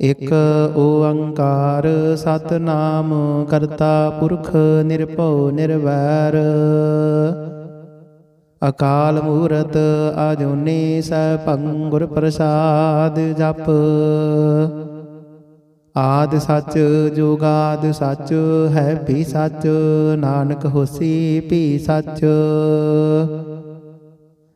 ਇਕ ਓੰਕਾਰ ਸਤਨਾਮ ਕਰਤਾ ਪੁਰਖ ਨਿਰਭਉ ਨਿਰਵੈਰ। ਅਕਾਲ ਮੂਰਤ ਅਜੂਨੀ ਸੈਭੰ ਗੁਰ ਪ੍ਰਸਾਦ ਜਪ। ਆਦ ਸੱਚ ਜੁਗਾਦ ਸੱਚ, ਹੈ ਭੀ ਸੱਚ, ਨਾਨਕ ਹੋਸੀ ਭੀ ਸੱਚ।